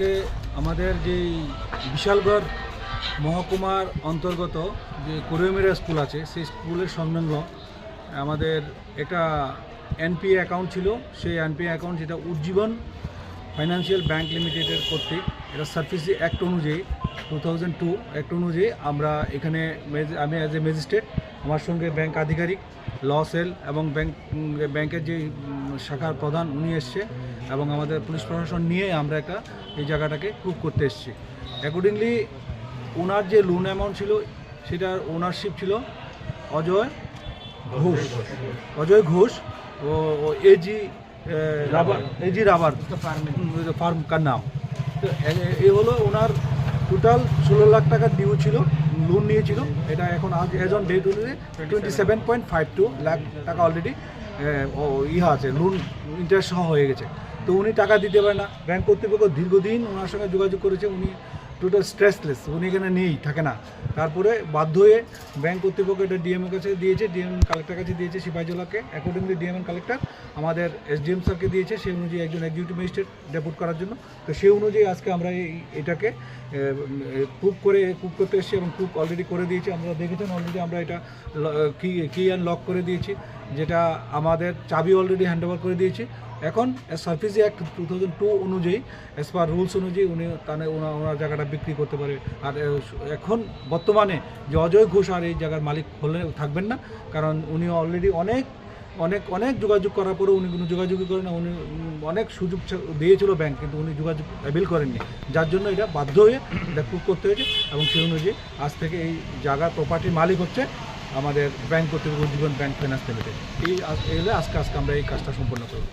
আজকে আমাদের যে বিশালগড় মহকুমার অন্তর্গত যে কোরিয়ামিরা স্কুল আছে, সেই স্কুলের সংলগ্ন আমাদের একটা এনপিএ অ্যাকাউন্ট ছিল। সেই এনপিএ অ্যাকাউন্ট যেটা উজ্জীবন ফাইন্যান্সিয়াল ব্যাংক লিমিটেডের কর্তৃক, এটা সার্ভিসি অ্যাক্ট অনুযায়ী টু থাউজেন্ড টু অ্যাক্ট অনুযায়ী আমরা এখানে আমি অ্যাজ এ ম্যাজিস্ট্রেট আমার সঙ্গে ব্যাংক আধিকারিক ল সেল এবং ব্যাংক ব্যাংকের যে শাখার প্রধান উনি এসছে এবং আমাদের পুলিশ প্রশাসন নিয়ে আমরা একটা এই জায়গাটাকে প্রুভ করতে এসেছি। অ্যাকর্ডিংলি ওনার যে লোন অ্যামাউন্ট ছিল, সেটার ওনারশিপ ছিল অজয় ঘোষ। অজয় ঘোষ ও AG rubber AG rubber farm কার নাম। এ- হলো ওনার টোটাল ষোলো লাখ টাকা ডিউ ছিল লোন নিয়েছিল। এটা এখন আজ এজ অন ডেট অনুযায়ী twenty seven point five two lakh টাকা অলরেডি ইহা আছে লোন ইন্টারেস্ট সহ হয়ে গেছে। তো উনি টাকা দিতে পারে না। ব্যাংক কর্তৃপক্ষ দীর্ঘদিন ওনার সঙ্গে যোগাযোগ করেছে, উনি টোটাল স্ট্রেসলেস উনি এখানে নেই, থাকে না। তারপরে বাধ্য হয়ে ব্যাংক কর্তৃপক্ষ এটা ডিএম এর কাছে দিয়েছে ডিএম কালেক্টর কাছে দিয়েছে সিপাহীজলাকে অ্যাকর্ডিংলি ডিএম কালেক্টর আমাদের এসডিএম স্যারকে দিয়েছে, সেই অনুযায়ী একজন এক্সিকিউটিভ ম্যাজিস্ট্রেট ডেপুট করার জন্য। তো সেই অনুযায়ী আজকে আমরা এই, এটাকে প্রুভ করে প্রুভ করতে এসেছি এবং প্রুভ অলরেডি করে দিয়েছি। আমরা দেখেছেন অলরেডি আমরা এটা কি কি অ্যান্ড লক করে দিয়েছি। যেটা আমাদের চাবি অলরেডি হ্যান্ড ওভার করে দিয়েছি। এখন service act two thousand two অনুযায়ী অ্যাজ পার রুলস অনুযায়ী উনি তাহলে ওনার ওনার জায়গাটা বিক্রি করতে পারে। আর এখন বর্তমানে যে অজয় ঘোষ আর এই জায়গার মালিক হলে থাকবেন না, কারণ উনি অলরেডি অনেক অনেক অনেক যোগাযোগ করার পরেও উনি কোনো যোগাযোগই করেন না। উনি, অনেক সুযোগ দিয়েছিল ব্যাংক কিন্তু উনি যোগাযোগ অ্যাবিল করেননি। যার জন্য এটা বাধ্য হয়ে এটা করতে হয়েছে এবং সেই অনুযায়ী আজ থেকে এই জায়গার প্রপার্টির মালিক হচ্ছে আমাদের ব্যাংক কর্তৃপক্ষ জীবন ব্যাংক ফাইন্যান্স লিমিটেড এই এলে আজকে আজকে আমরা এই কাজটা সম্পন্ন করব।